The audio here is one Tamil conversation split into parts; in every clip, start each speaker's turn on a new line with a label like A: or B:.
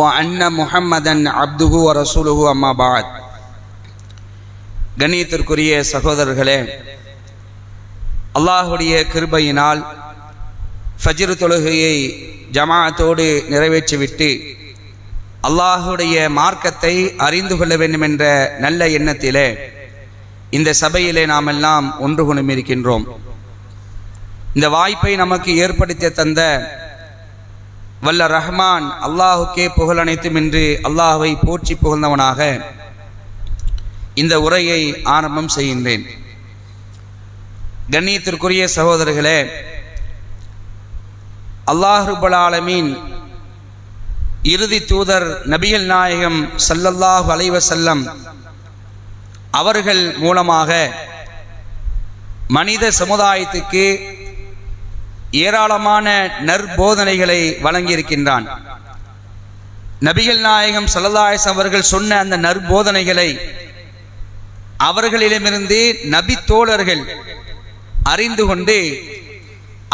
A: அன்ன முஹம்மதன் அப்துகு ரசூலுகு அம்மா பாத் கணியத்திற்குரிய சகோதரர்களே அல்லாஹுடைய கிருபையினால் ஃபஜ்ரு தொழுகையை ஜமாத்தோடு நிறைவேற்றிவிட்டு அல்லாஹுடைய மார்க்கத்தை அறிந்து கொள்ள வேண்டும் என்ற நல்ல எண்ணத்திலே இந்த சபையிலே நாமெல்லாம் எல்லாம் ஒன்று கொண்டுமிருக்கின்றோம் இந்த வாய்ப்பை நமக்கு ஏற்படுத்தி தந்த வல்ல ரஹ்மான் அல்லாஹுக்கே புகழ் அனைத்தும் என்று அல்லாஹுவை போற்றி புகழ்ந்தவனாக இந்த உரையை ஆரம்பம் செய்கின்றேன். கண்ணியத்திற்குரிய சகோதரர்களே அல்லாஹுபுல் ஆலமீன் இறுதி தூதர் நபிகள் நாயகம் சல்லல்லாஹு அலைவசல்லம் அவர்கள் மூலமாக மனித சமுதாயத்துக்கு ஏராளமான நற்போதனைகளை வழங்கியிருக்கின்றான். நபிகள் நாயகம் சலதாயஸ் அவர்கள் சொன்ன அந்த நற்போதனைகளை அவர்களிடமிருந்து நபி தோழர்கள் அறிந்து கொண்டு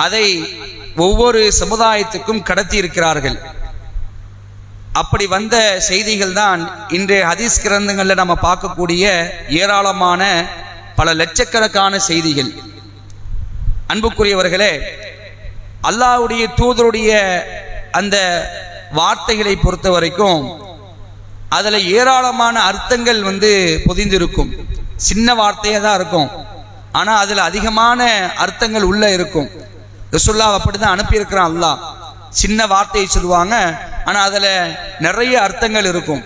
A: அதை ஒவ்வொரு சமுதாயத்துக்கும் கடத்தி இருக்கிறார்கள் அப்படி வந்த செய்திகள் தான் இன்றைய ஹதீஸ் கிரந்தங்களில் நம்ம பார்க்கக்கூடிய ஏராளமான பல லட்சக்கணக்கான செய்திகள். அன்புக்குரியவர்களே அல்லாஹ்வுடைய தூதருடைய அந்த வார்த்தைகளை பொறுத்த வரைக்கும் அதில் ஏராளமான அர்த்தங்கள் வந்து பொதிந்திருக்கும். சின்ன வார்த்தையாக தான் இருக்கும். ஆனால் அதில் அதிகமான அர்த்தங்கள் உள்ளே இருக்கும். ரசுல்லா அப்படி தான் அனுப்பியிருக்கிறான் அல்லாஹ். சின்ன வார்த்தையை சொல்லுவாங்க. ஆனால் அதில் நிறைய அர்த்தங்கள் இருக்கும்.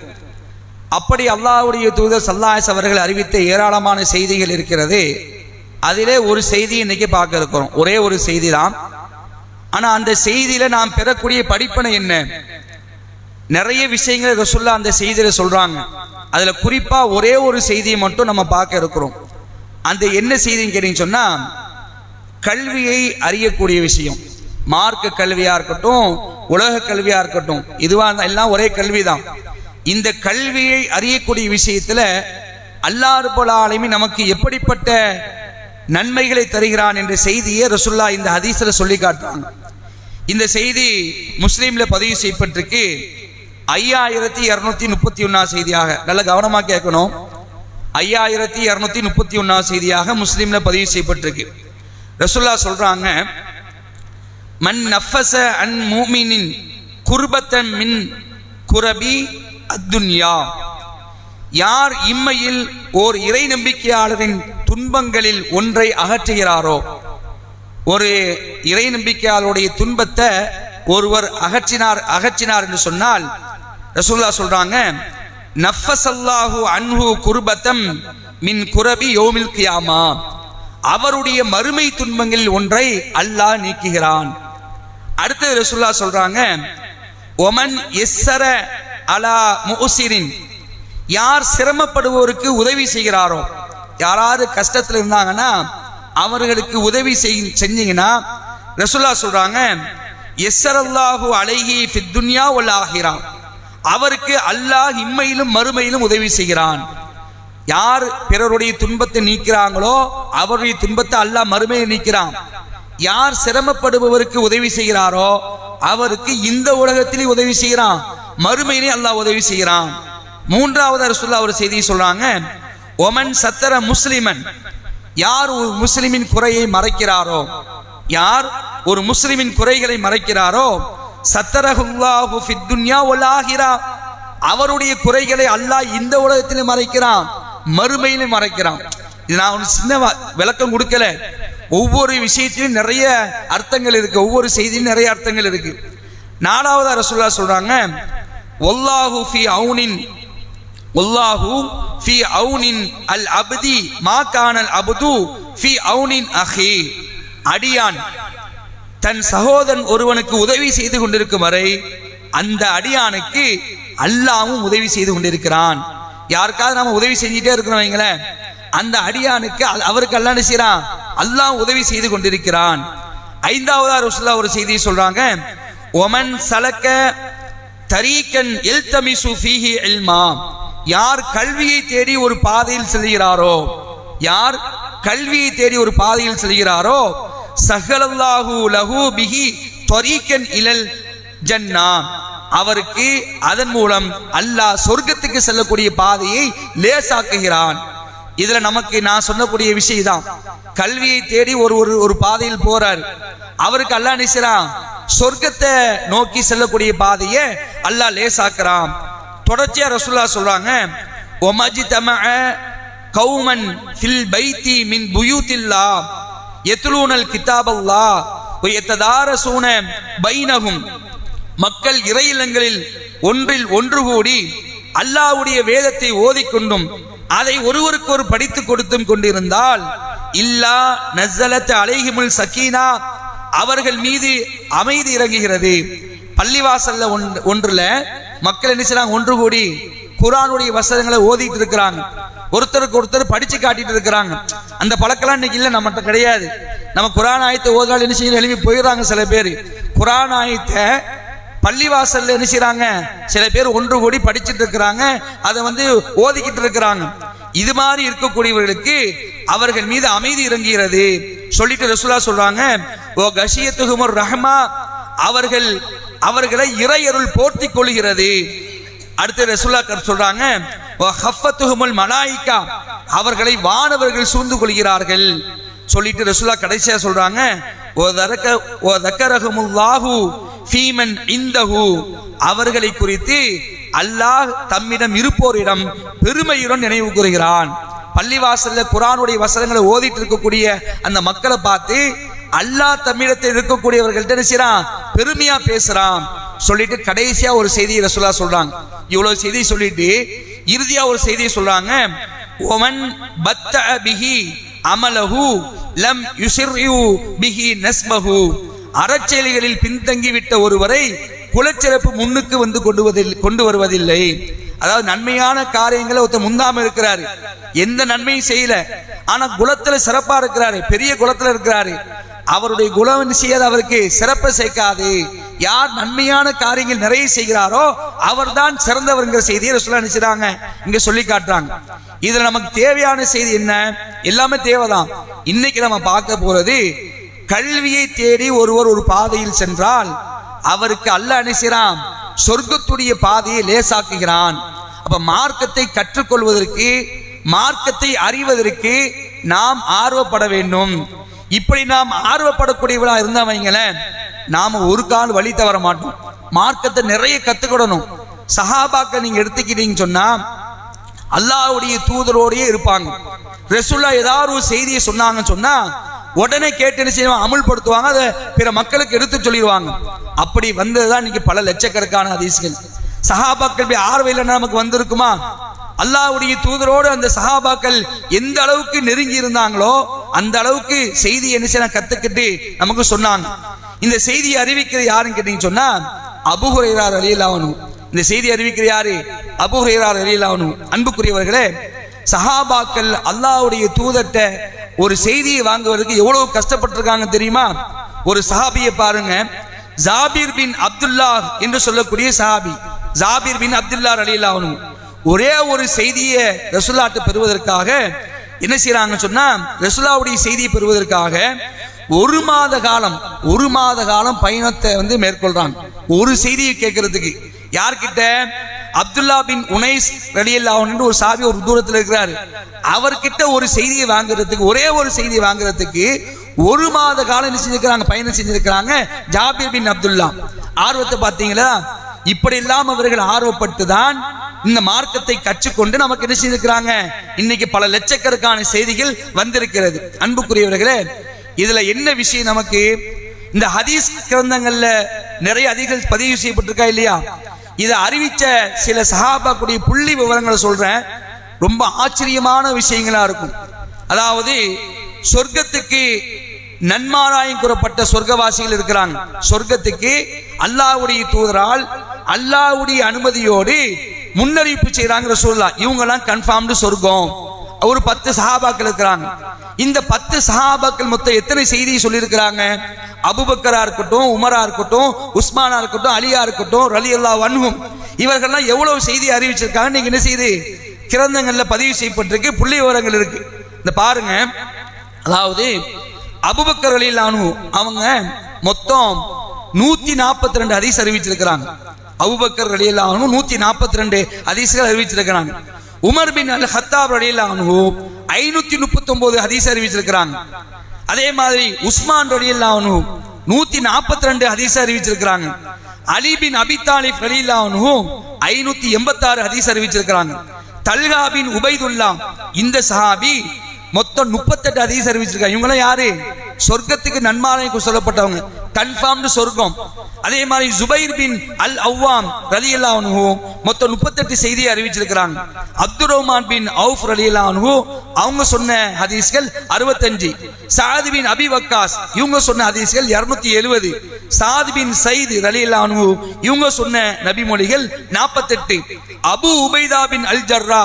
A: அப்படி அல்லாவுடைய தூதர் சல்லாஸ் அவர்கள் அறிவித்த ஏராளமான செய்திகள் இருக்கிறது. அதிலே ஒரு செய்தி இன்னைக்கு பார்க்க இருக்கிறோம். ஒரே ஒரு செய்தி தான் ஆனால் அந்த செய்தியில நாம் பெறக்கூடிய படிப்பனை என்ன? நிறைய விஷயங்களை ரசுல்லா அந்த செய்தியில சொல்றாங்க. அதுல குறிப்பா ஒரே ஒரு செய்தியை மட்டும் நம்ம பார்க்க இருக்கிறோம். அந்த என்ன செய்தின்னு கேட்டீங்கன்னு சொன்னா கல்வியை அறியக்கூடிய விஷயம். மார்க்க கல்வியா இருக்கட்டும் உலக கல்வியா இருக்கட்டும் இதுவா எல்லாம் ஒரே கல்வி தான் இந்த கல்வியை அறியக்கூடிய விஷயத்துல அல்லாறு போல ஆலமீன் நமக்கு எப்படிப்பட்ட நன்மைகளை தருகிறான் என்ற செய்தியை ரசுல்லா இந்த ஹதீஸில் சொல்லி காட்டுறாங்க. இந்த செய்தி முஸ்லீம்ல பதிவு செய்யப்பட்டிருக்கு. ஐயாயிரத்தி இரநூத்தி முப்பத்தி ஒன்னா செய்தியாக. நல்ல கவனமாக கேட்கணும். ஐயாயிரத்தி இரநூத்தி முப்பத்தி ஒன்னா செய்தியாக முஸ்லீம்ல பதிவு செய்யப்பட்டிருக்கு. ரசுல்லா சொல்றாங்க மன் நஃபச அன் மூமினின் குர்பத்தன் மின் குரபி அத்துன்யா. யார் இம்மையில் ஓர் இறை நம்பிக்கையாளரின் துன்பங்களில் ஒன்றை அகற்றுகிறாரோ? ஒரு இறை நம்பிக்கையாளருடைய துன்பத்தை ஒருவர் அகற்றினார் அகற்றினார் என்று சொன்னால் ரசூல்லா சொல்றாங்க நஃபசல்லாஹு அன்ஹு குருபத்தம் மின் குரபி யோமில் கியாமா. அவருடைய மறுமை துன்பங்களில் ஒன்றை அல்லாஹ் நீக்குகிறான். அடுத்தது ரசூல்லா சொல்றாங்க ஒமன் எஸ்ஸர அலா முசிரின் யார் சிரமப்படுவோருக்கு உதவி செய்கிறாரோ யாராவது கஷ்டத்தில் இருந்தாங்கன்னா அவர்களுக்கு உதவி செய் செஞ்சீங்கன்னா ரசுல்லா சொல்றாங்க எஸ்ஸரல்லாஹு அழகி ஃபித்துன்யா உள்ள ஆகிறான் அவருக்கு அல்லாஹ் இம்மையிலும் மறுமையிலும் உதவி செய்கிறான். யார் பிறருடைய துன்பத்தை நீக்கிறாங்களோ அவருடைய துன்பத்தை அல்லாஹ் மறுமையை நீக்கிறான். யார் சிரமப்படுபவருக்கு உதவி செய்கிறாரோ அவருக்கு இந்த உலகத்திலே உதவி செய்கிறான். மறுமையிலே அல்லாஹ் உதவி செய்கிறான். மூன்றாவது ரசுல்லா ஒரு செய்தியை சொல்றாங்க ஒமன் சத்தர முஸ்லிமன் யார் ஒரு முஸ்லிமின் குறையை மறைக்கிறாரோ? யார் ஒரு முஸ்லிமின் குறைகளை மறைக்கிறாரோ? சத்தரஹுல்லாஹு ஃபித்துன்யா வல் அவருடைய குறைகளை அல்லாஹ் இந்த உலகத்திலும் மறைக்கிறான் மறுமையிலும் மறைக்கிறான். இது நான் ஒரு சின்ன வ- விளக்கம் கொடுக்கல. ஒவ்வொரு விஷயத்திலும் நிறைய அர்த்தங்கள் இருக்கு. ஒவ்வொரு செய்தியிலும் நிறைய அர்த்தங்கள் இருக்கு. நாலாவது அரசுல்லா சொல்றாங்க ஒல்லாஹு ஃபி அவுனின் உல்லாஹு ஃபி அவுனின் அல் அப்தி மா கானல் ஃபி அவுனின் அஹி. அடியான் தன் சகோதரன் ஒருவனுக்கு உதவி செய்து கொண்டிருக்கும் வரை அந்த அடியானுக்கு அல்லாவும் உதவி செய்து கொண்டிருக்கிறான். யாருக்காவது நாம உதவி செஞ்சுட்டே இருக்கிறோம் வைங்களேன். அந்த அடியானுக்கு அவருக்கு அல்ல செய்யறான் அல்லாஹ் உதவி செய்து கொண்டிருக்கிறான். ஐந்தாவதா ரசூலுல்லாஹ் ஒரு செய்தியை சொல்றாங்க. ஒமன் சலக்க தரீக்கன் எல்தமிசு ஃபீஹி எல்மா யார் கல்வியை தேடி ஒரு பாதையில் செல்கிறாரோ யார் கல்வியை தேடி ஒரு பாதையில் செல்கிறாரோ சஹலல்லாஹு லஹு பிஹி தொரீக்கன் இலல் ஜன்னா அவருக்கு அதன் மூலம் அல்லாஹ் சொர்க்கத்துக்கு செல்லக்கூடிய பாதையை லேசாக்குகிறான். இதுல நமக்கு நான் சொல்லக்கூடிய விஷயம் தான் கல்வியை தேடி ஒரு ஒரு ஒரு பாதையில் போறார். அவருக்கு அல்லாஹ் நினைச்சான் சொர்க்கத்தை நோக்கி செல்லக்கூடிய பாதையை அல்லாஹ் லேசாக்குறான். தொடர்ச்சியா ரசுல்லா சொல்றாங்க ஒமஜி தமஅ கௌமன் ஃபில் பைத்தி மின் புயூத்தில்லா யத்லூனல் கிதாபல்லா வயத்ததாரசூன பைனகும் மக்கள் இறை இல்லங்களில் ஒன்றில் ஒன்று கூடி அல்லாஹ்வுடைய வேதத்தை ஓதிக்கொண்டும் அதை ஒருவருக்கொரு படித்துக் கொடுத்தும் கொண்டிருந்தால் இல்லா நஸ்ஸலத் அலைஹிமுல் சக்கீனா அவர்கள் மீது அமைதி இறங்குகிறது. பள்ளிவாசல்ல ஒன்று ஒன்றுல மக்கள் என்ன செய்றாங்க? ஒன்று கூடி குரானுடைய வசனங்களை ஓதிட்டு இருக்கிறாங்க. ஒருத்தருக்கு ஒருத்தர் படிச்சு காட்டிட்டு இருக்கிறாங்க. அந்த பழக்கம்லாம் இன்னைக்கு இல்லை நம்மகிட்ட கிடையாது. நம்ம குரான் ஆயத்தை ஓதால் என்ன செய்யணும் எழுப்பி போயிடுறாங்க சில பேர். குரான் ஆயத்தை பள்ளிவாசல்ல என்ன செய்யறாங்க சில பேர் ஒன்று கூடி படிச்சுட்டு இருக்கிறாங்க. அதை வந்து ஓதிக்கிட்டு இருக்கிறாங்க. இது மாதிரி இருக்கக்கூடியவர்களுக்கு அவர்கள் மீது அமைதி இறங்குகிறது. சொல்லிட்டு ரசூலா சொல்றாங்க ஓ கஷியத்துகுமர் ரஹ்மா. அவர்கள் அவர்களை இறையருள் போர்த்தி கொள்கிறது. அடுத்து ரசூலா சொல்றாங்க "வ ஹஃபத்துஹுமுல் அவர்களை வானவர்கள் சூழ்ந்து கொள்கிறார்கள். சொல்லிட்டு ரசூலா கடைசியா சொல்றாங்க ஓ தரக்க ஓ தக்கரஹமுல்லாஹு ஃபீமன் இந்தஹு. அவர்களை குறித்து அல்லாஹ் தம்மிடம் இருப்போரிடம் பெருமையுடன் நினைவு கூறுகிறான். பள்ளிவாசல்ல குரானுடைய வசனங்களை ஓதிட்டு இருக்கக்கூடிய அந்த மக்களை பார்த்து அல்லாஹ் தமிழத்தில் இருக்கக்கூடியவர்கள்ட்ட என்ன செய்றான்? பெருமையா பேசுறான். சொல்லிட்டு கடைசியா ஒரு செய்தியை ரசுல்லா சொல்றாங்க. இவ்வளவு செய்தி சொல்லிட்டு இறுதியா ஒரு செய்தியை சொல்றாங்க. ஒமன் பத்த பிஹி அமலஹு லம் யுசிர்யு பிஹி நஸ்மஹு. அறச்செயல்களில் பின்தங்கிவிட்ட ஒருவரை குலச்சிறப்பு முன்னுக்கு வந்து கொண்டுவதில் கொண்டு வருவதில்லை. அதாவது நன்மையான காரியங்களை ஒருத்தர் முந்தாம இருக்கிறாரு. எந்த நன்மையும் செய்யல. ஆனா குலத்துல சிறப்பா இருக்கிறாரு. பெரிய குலத்துல இருக்கிறாரு. அவருடைய குலம் என்ன செய்யாது? அவருக்கு சிறப்பை சேர்க்காது. யார் நன்மையான காரியங்கள் நிறைய செய்கிறாரோ அவர்தான் சிறந்தவர்ங்கிற செய்தியை சொல்ல நினைச்சாங்க இங்க சொல்லி காட்டுறாங்க. இதுல நமக்கு தேவையான செய்தி என்ன? எல்லாமே தேவைதான். இன்னைக்கு நம்ம பார்க்க போறது கல்வியை தேடி ஒருவர் ஒரு பாதையில் சென்றால் அவருக்கு அல்ல அனுசிறான் சொர்க்கத்துடைய பாதையை லேசாக்குகிறான். அப்ப மார்க்கத்தை கற்றுக்கொள்வதற்கு மார்க்கத்தை அறிவதற்கு நாம் ஆர்வப்பட வேண்டும். இப்படி நாம் ஆர்வப்படக்கூடியவளா இருந்தா வைங்களேன் நாம ஒரு கால் வழி தவற மாட்டோம். மார்க்கத்தை நிறைய கத்துக்கிடணும். சஹாபாக்க நீங்க எடுத்துக்கிட்டீங்கன்னு சொன்னா அல்லாவுடைய தூதரோடயே இருப்பாங்க. ரசூல்லா ஏதாவது ஒரு செய்தியை சொன்னாங்கன்னு சொன்னா உடனே கேட்டு என்ன செய்வாங்க? அமுல்படுத்துவாங்க. அதை பிற மக்களுக்கு எடுத்து சொல்லிடுவாங்க. அப்படி வந்ததுதான் இன்னைக்கு பல லட்சக்கணக்கான அதிசயங்கள் சஹாபாக்கள் போய் ஆர்வையில் நமக்கு வந்திருக்குமா? அல்லாவுடைய தூதரோடு அந்த சஹாபாக்கள் எந்த அளவுக்கு நெருங்கி இருந்தாங்களோ அந்த அளவுக்கு செய்தி என்ன செய்ய கத்துக்கிட்டு நமக்கு சொன்னாங்க. இந்த செய்தியை அறிவிக்கிறது யாருன்னு கேட்டீங்கன்னு சொன்னா அபுஹுரைரார் அலியல்லாவனு இந்த செய்தி அறிவிக்கிற யாரு? அபுஹுரைரார் அலியல்லாவனு அன்புக்குரியவர்களே சஹாபாக்கள் அல்லாவுடைய தூதட்ட ஒரு செய்தியை வாங்குவதற்கு எவ்வளவு கஷ்டப்பட்டிருக்காங்க தெரியுமா? ஒரு சஹாபியை பாருங்க. ஜாபீர் பின் அப்துல்லா என்று சொல்லக்கூடிய சஹாபி ஜாபீர் பின் அப்துல்லா அலியல்லாவனு ஒரே ஒரு செய்தியை ரசுல்லாட்டு பெறுவதற்காக என்ன செய்யறாங்கன்னு சொன்னா ரசுல்லாவுடைய செய்தியை பெறுவதற்காக ஒரு மாத காலம் ஒரு மாத காலம் பயணத்தை வந்து மேற்கொள்றாங்க. ஒரு செய்தியை கேட்கறதுக்கு. யார்கிட்ட? அப்துல்லா பின் உனைஸ் ரலியல்லாஹு ஒரு சாவி ஒரு தூரத்தில் இருக்கிறாரு. அவர்கிட்ட ஒரு செய்தியை வாங்குறதுக்கு ஒரே ஒரு செய்தியை வாங்குறதுக்கு ஒரு மாத காலம் என்ன செஞ்சிருக்கிறாங்க? பயணம் செஞ்சிருக்கிறாங்க ஜாபிர் பின் அப்துல்லா. ஆர்வத்தை பார்த்தீங்களா? இப்படி இல்லாம அவர்கள் ஆர்வப்பட்டு தான் இந்த மார்க்கத்தை கற்றுக்கொண்டு நமக்கு என்ன செய்திருக்கிறாங்க? இன்னைக்கு பல லட்சக்கணக்கான செய்திகள் வந்திருக்கிறது. அன்புக்குரியவர்களே இதுல என்ன விஷயம் நமக்கு? இந்த ஹதீஸ் கிரந்தங்கள்ல நிறைய அதிகள் பதிவு செய்யப்பட்டிருக்கா இல்லையா? இதை அறிவிச்ச சில சஹாபாக்குடைய புள்ளி விவரங்களை சொல்றேன். ரொம்ப ஆச்சரியமான விஷயங்களா இருக்கும். அதாவது சொர்க்கத்துக்கு நன்மாராயம் கூறப்பட்ட சொர்க்கவாசிகள் இருக்கிறாங்க. சொர்க்கத்துக்கு அல்லாஹ்வுடைய தூதரால் அல்லாவுடைய அனுமதியோடு முன்னறிவிப்பு செய்றாங்க சொல்லலாம் இவங்கெல்லாம் கன்ஃபார்ம்டு சொர்க்கம். ஒரு பத்து சஹாபாக்கள் இருக்கிறாங்க. இந்த பத்து சஹாபாக்கள் மொத்தம் எத்தனை செய்தியை சொல்லியிருக்கிறாங்க? அபுபக்கரா இருக்கட்டும் உமரா இருக்கட்டும் உஸ்மானா இருக்கட்டும் அலியா இருக்கட்டும் ரலி அல்லா வன்ஹும் இவர்கள்லாம் எவ்வளவு செய்தி அறிவிச்சிருக்காங்க நீங்க என்ன செய்து? கிரந்தங்கள்ல பதிவு செய்யப்பட்டிருக்கு புள்ளி விவரங்கள் இருக்கு. இந்த பாருங்க. அதாவது அபுபக்கர் அலி அவங்க மொத்தம் நூத்தி நாற்பத்தி ரெண்டு ஹதீஸ் அறிவிச்சிருக்கிறாங்க. அவுபக்கர் அலிலானு நூத்தி நாற்பத்தி ரெண்டு ஹதீஸ்கள் அறிவிச்சிருக்கிறாங்க. உமர் பின் அல் ஹத்தாப் அலிலானு ஐநூத்தி முப்பத்தி ஒன்பது ஹதீஸ் அறிவிச்சிருக்கிறாங்க. அதே மாதிரி உஸ்மான் ரலியல்லாஹு நூத்தி நாற்பத்தி ரெண்டு ஹதீஸ் அறிவிச்சிருக்கிறாங்க. அலி பின் அபி தாலிப் ரலியல்லாஹு ஐநூத்தி எண்பத்தாறு ஹதீஸ் அறிவிச்சிருக்கிறாங்க. தல்கா பின் உபைதுல்லா இந்த சஹாபி மொத்தம் முப்பத்தெட்டு அதிகம் அறிவிச்சிருக்காங்க இவங்களாம் யாரு? சொர்க்கத்துக்கு நன்மாலைக்கு சொல்லப்பட்டவங்க. கன்ஃபார்ம்டு சொர்க்கம். அதே மாதிரி ஜுபைர் பின் அல் அவ்வாம் ரலி அல்லா மொத்தம் முப்பத்தெட்டு செய்தியை அறிவிச்சிருக்கிறாங்க. அப்துர் ரஹ்மான் பின் அவுஃப் ரலி அல்லா அவங்க சொன்ன ஹதீஸ்கள் அறுபத்தஞ்சு. சாத் பின் அபி வக்காஸ் இவங்க சொன்ன ஹதீஸ்கள் இருநூத்தி எழுபது சாத் பின் சயித் ரலி அல்லா இவங்க சொன்ன நபிமொழிகள் நாற்பத்தெட்டு அபு உபைதா பின் அல் ஜர்ரா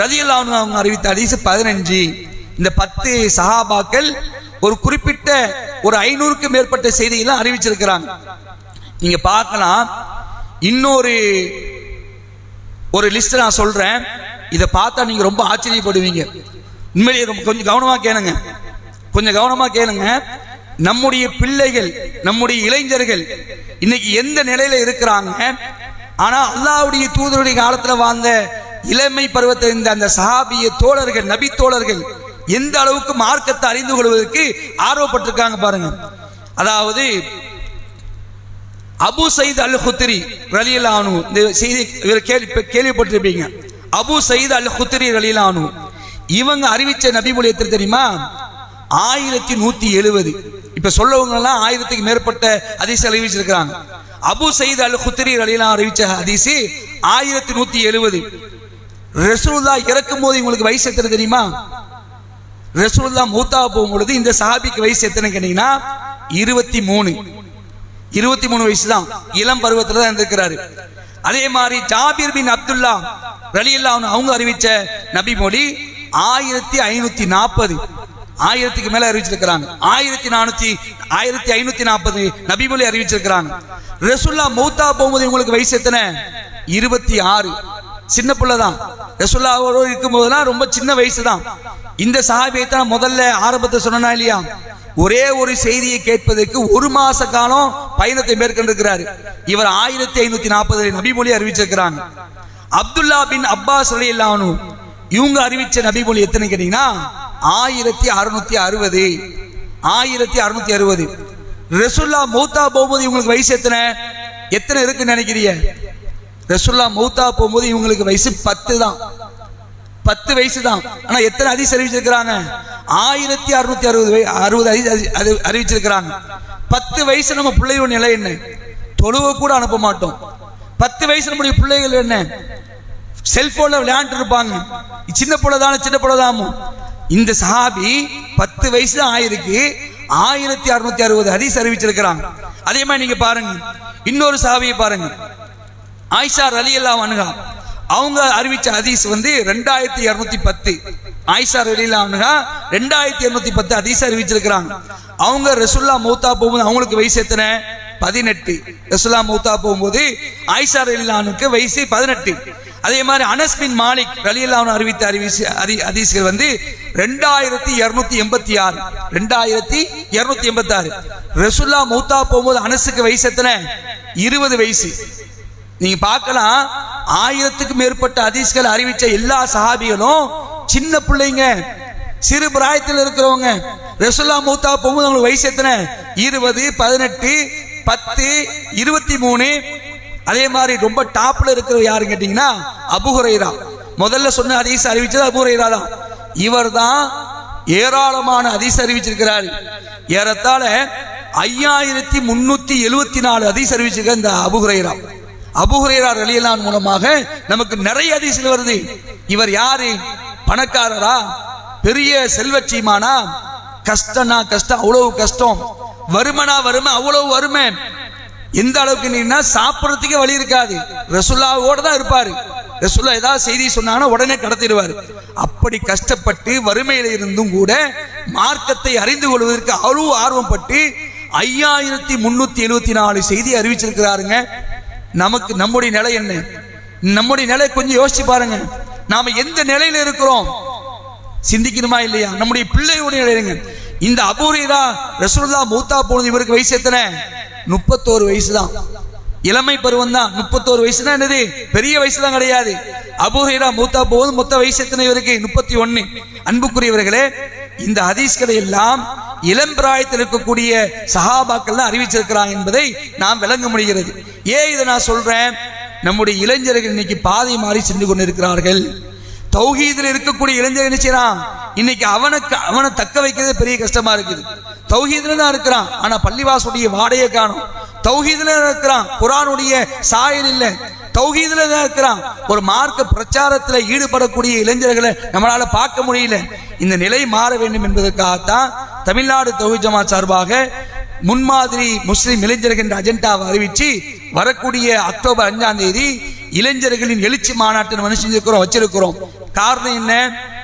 A: ரலி அல்லா அவங்க அறிவித்த ஹதீஸ் பதினஞ்சு. இந்த பத்து சஹாபாக்கள் ஒரு குறிப்பிட்ட ஒரு ஐநூறுக்கு மேற்பட்ட செய்தியெல்லாம் அறிவிச்சிருக்கிறாங்க. நீங்க பார்க்கலாம். இன்னொரு ஒரு லிஸ்ட் நான் சொல்றேன். இதை பார்த்தா நீங்க ரொம்ப ஆச்சரியப்படுவீங்க. உண்மையிலேயே ரொம்ப கொஞ்சம் கவனமா கேளுங்க. கொஞ்சம் கவனமா கேளுங்க. நம்முடைய பிள்ளைகள் நம்முடைய இளைஞர்கள் இன்னைக்கு எந்த நிலையில இருக்கிறாங்க? ஆனா அல்லாவுடைய தூதருடைய காலத்துல வாழ்ந்த இளமை பருவத்தில் இருந்த அந்த சஹாபிய தோழர்கள் நபி தோழர்கள் எந்த அளவுக்கு மார்க்கத்தை அறிந்து கொள்வதற்கு ஆர்வப்பட்டிருக்காங்க பாருங்க. அதாவது அபு சயீத் அல் குத்ரி ரலியலானு இந்த செய்தி இவர் கேள்வி கேள்விப்பட்டிருப்பீங்க. அபு சயீத் அல் குத்ரி ரலியலானு இவங்க அறிவிச்ச நபிமொழி எத்தனை தெரியுமா? ஆயிரத்தி நூத்தி எழுவது. இப்ப சொல்லவங்க எல்லாம் ஆயிரத்துக்கு மேற்பட்ட ஹதீஸ் அறிவிச்சிருக்கிறாங்க. அபு சயீத் அல் ஹுத்ரி ரலியலான் அறிவிச்ச அதிசி ஆயிரத்தி நூத்தி எழுவது. ரசூல்லா இறக்கும் போது உங்களுக்கு வயசு எத்தனை தெரியுமா? ரசூல்லா மூத்தா போகும் பொழுது இந்த சஹாபிக்கு வயசு எத்தனை கேட்டீங்கன்னா? இருபத்தி மூணு இருபத்தி மூணு வயசு தான் இளம் பருவத்தில் தான் இருந்திருக்கிறாரு. அதே மாதிரி ஜாபிர் பின் அப்துல்லா ரலியல்லா அவங்க அறிவிச்ச நபி மொழி ஆயிரத்தி ஐநூத்தி நாற்பது ஆயிரத்துக்கு மேல அறிவிச்சிருக்கிறாங்க. ஆயிரத்தி நானூத்தி ஆயிரத்தி ஐநூத்தி நாற்பது நபிமொழி அறிவிச்சிருக்கிறாங்க. ரசுல்லா மௌத்தா போகும்போது இவங்களுக்கு வயசு எத்தனை? இருபத்தி ஆறு. சின்ன பிள்ளை தான் ரசுல்லாவோட இருக்கும் போதெல்லாம் ரொம்ப சின்ன வயசு தான் இந்த சஹாபியை தான் முதல்ல ஆரம்பத்தை சொன்னா இல்லையா? ஒரே ஒரு செய்தியை கேட்பதற்கு ஒரு மாச காலம் பயணத்தை மேற்கொண்டிருக்கிறார். இவர் ஆயிரத்தி ஐநூத்தி நாற்பது நபிமொழி அறிவிச்சிருக்கிறாங்க. அப்துல்லா பின் அப்பாஸ் அலியல்லானு இவங்க அறிவிச்ச நபிமொழி எத்தனை கேட்டீங்கன்னா? ஆயிரத்தி அறுநூத்தி அறுபது. ஆயிரத்தி அறுநூத்தி அறுபது. ரசுல்லா மௌத்தா போகும்போது இவங்களுக்கு வயசு எத்தனை? எத்தனை இருக்குன்னு நினைக்கிறீங்க? ரசுல்லா மௌத்தா போகும்போது இவங்களுக்கு வயசு பத்து தான் பத்து வயசு தான் ஆனா எத்தனை அதிசயம் அறிவிச்சிருக்கிறாங்க? ஆயிரத்தி அறுநூத்தி அறுபது அறுபது அதி அது அறிவிச்சிருக்கிறாங்க. பத்து வயசு நம்ம பிள்ளையோட நிலை என்ன? தொழுவ கூட அனுப்ப மாட்டோம். பத்து வயசு நம்முடைய பிள்ளைகள் என்ன? செல்போன்ல விளையாண்டு இருப்பாங்க. சின்ன புள்ளதான சின்ன பிள்ளை இந்த சஹாபி பத்து வயசு தான் ஆயிருக்கு. ஆயிரத்தி அறுநூத்தி அறுபது ஹதீஸ் அறிவிச்சிருக்கிறாங்க. அதே மாதிரி நீங்க பாருங்க. இன்னொரு சஹாபியை பாருங்க. ஆயிஷா ரலியல்லா அனுகா அவங்க அறிவிச்ச ஹதீஸ் வந்து ரெண்டாயிரத்தி இருநூத்தி பத்து. ஆயிஷா ரலியல்லா அனுகா ரெண்டாயிரத்தி இருநூத்தி பத்து ஹதீஸ் அறிவிச்சிருக்கிறாங்க. அவங்க ரசுல்லா மௌத்தா போகும்போது அவங்களுக்கு வயசு எத்தனை? பதினெட்டு. ரசுல்லா மௌத்தா போகும்போது ஆயிஷா ரலியல்லானுக்கு வயசு பதினெட்டு. அதே மாதிரி அனஸ் பின் மாலிக் ரலியல்லானு அறிவித்த அறிவிச்சு அறி ஹதீஸ்கள் வந்து ரெண்டாயிரத்தி இருநூத்தி எண்பத்தி ஆறு. ரெண்டாயிரத்தி இருநூத்தி எண்பத்தி ஆறு. ரசுல்லா மௌத்தா போகும்போது அனஸுக்கு வயசு எத்தனை? இருபது வயசு. நீங்க பார்க்கலாம் ஆயிரத்துக்கு மேற்பட்ட ஹதீஸ்கள் அறிவிச்ச எல்லா சஹாபிகளும் சின்ன பிள்ளைங்க சிறு பிராயத்தில் இருக்கிறவங்க. ரசுல்லா மூத்தா போகும்போது அவங்களுக்கு வயசு எத்தனை? இருபது பதினெட்டு பத்து இருபத்தி மூணு. அதே மாதிரி ரொம்ப டாப்ல இருக்கிற யாருன்னு கேட்டீங்கன்னா அபுஹுரைரா முதல்ல சொன்ன அதிச அறிவிச்சது அபுஹுரைரா தான். இவர் தான் ஏராளமான அதிச அறிவிச்சிருக்கிறார். ஏறத்தாழ ஐயாயிரத்தி முன்னூத்தி எழுபத்தி நாலு அதிச அறிவிச்சிருக்க இந்த அபுஹுரைரா அபுஹுரைரா அலியலான் மூலமாக நமக்கு நிறைய அதிசயம் வருது. இவர் யாரு? பணக்காரரா? பெரிய செல்வச்சீமானா? கஷ்டம்னா கஷ்டம் அவ்வளவு கஷ்டம். வருமனா வறுமை அவ்வளவு வறுமை எந்த அளவுக்கு நீனா சாப்பிட்றதுக்கே வழி இருக்காது. ரசுல்லாவோட தான் இருப்பாரு. ரசுல்லா ஏதாவது செய்தி சொன்னாங்கன்னா உடனே கடத்திடுவார். அப்படி கஷ்டப்பட்டு வறுமையில இருந்தும் கூட மார்க்கத்தை அறிந்து கொள்வதற்கு அவ்வளவு ஆர்வம் பட்டு ஐயாயிரத்தி முன்னூத்தி எழுபத்தி நாலு செய்தி அறிவிச்சிருக்கிறாருங்க. நமக்கு நம்முடைய நிலை என்ன? நம்முடைய நிலை கொஞ்சம் யோசிச்சு பாருங்க. நாம எந்த நிலையில இருக்கிறோம்? சிந்திக்கணுமா இல்லையா? நம்முடைய பிள்ளையுடைய நிலைங்க இந்த அபூரிதா ரசூல்லா மூத்தா போனது இவருக்கு வயசு எத்தனை? முப்பத்தோரு வயசு தான் இளமை பருவம் தான் முப்பத்தோரு வயசு தான் என்னது? பெரிய வயசு தான் கிடையாது. அபூஹைரா மூத்தா போகுது மொத்த வயசு எத்தனை இவருக்கு? முப்பத்தி ஒன்னு அன்புக்குரியவர்களே இந்த ஹதீஸ்களை எல்லாம் இளம் பிராயத்தில் இருக்கக்கூடிய சஹாபாக்கள் தான் அறிவிச்சிருக்கிறாங்க என்பதை நாம் விளங்க முடிகிறது. ஏன் இதை நான் சொல்றேன்? நம்முடைய இளைஞர்கள் இன்னைக்கு பாதை மாறி சென்று கொண்டிருக்கிறார்கள். தௌஹீதில் இருக்கக்கூடிய இளைஞர் என்ன செய்யறான்? இன்னைக்கு அவனுக்கு அவனை தக்க வைக்கிறதே பெரிய கஷ்டமா இருக்குது. தௌஹீதில் தான் இருக்கிறான். ஆனா பள்ளிவாசுடைய வாடையை காணும். தௌஹீதில் இருக்கிறான். குரானுடைய சாயல் இல்லை. தௌஹீதில் தான் இருக்கிறான். ஒரு மார்க்க பிரச்சாரத்தில் ஈடுபடக்கூடிய இளைஞர்களை நம்மளால பார்க்க முடியல. இந்த நிலை மாற வேண்டும் என்பதற்காகத்தான் தமிழ்நாடு தௌஹிஜமா சார்பாக முன்மாதிரி முஸ்லீம் இளைஞர்கள் என்ற அஜெண்டாவை அறிவிச்சு வரக்கூடிய அக்டோபர் அஞ்சாம் தேதி இளைஞர்களின் எழுச்சி மாநாட்டை நம்ம செஞ்சிருக்கிறோம் வச்சிருக்கிறோம். காரணம் என்ன?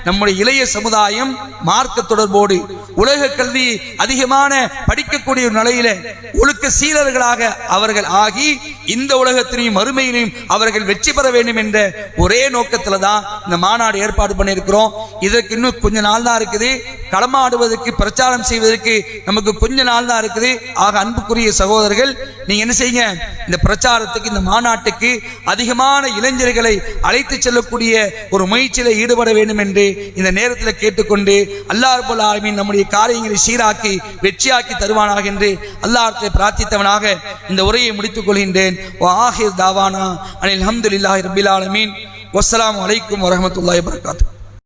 A: நம்முடைய இளைய சமுதாயம் மார்க்க தொடர்போடு உலக கல்வி அதிகமான படிக்கக்கூடிய ஒரு நிலையில ஒழுக்க சீலர்களாக அவர்கள் ஆகி இந்த உலகத்திலையும் மறுமையிலையும் அவர்கள் வெற்றி பெற வேண்டும் என்ற ஒரே நோக்கத்துல தான் இந்த மாநாடு ஏற்பாடு பண்ணியிருக்கிறோம். இதற்கு இன்னும் கொஞ்ச நாள் தான் இருக்குது. களமாடுவதற்கு பிரச்சாரம் செய்வதற்கு நமக்கு கொஞ்ச நாள் தான் இருக்குது. ஆக அன்புக்குரிய சகோதரர்கள் நீங்க என்ன செய்யுங்க? இந்த பிரச்சாரத்துக்கு இந்த மாநாட்டுக்கு அதிகமான இளைஞர்களை அழைத்து செல்லக்கூடிய ஒரு முயற்சியில் ஈடுபட வேண்டும் என்று இந்த நேரத்தில் கேட்டுக்கொண்டு அல்லாஹ் ஆலமின் நம்முடைய காரியங்களை சீராக்கி வெற்றியாக்கி தருவானாக என்று அல்லாஹத்தை பிரார்த்தித்தவனாக இந்த உரையை முடித்துக் கொள்கின்றேன். ஆஹிர் தாவானா அனில் அஹமதுல்லாஹி ரபில் ஆலமீன். வஸ்லாம் அலைக்கும் வரமத்துல்லாஹி வரகாத்து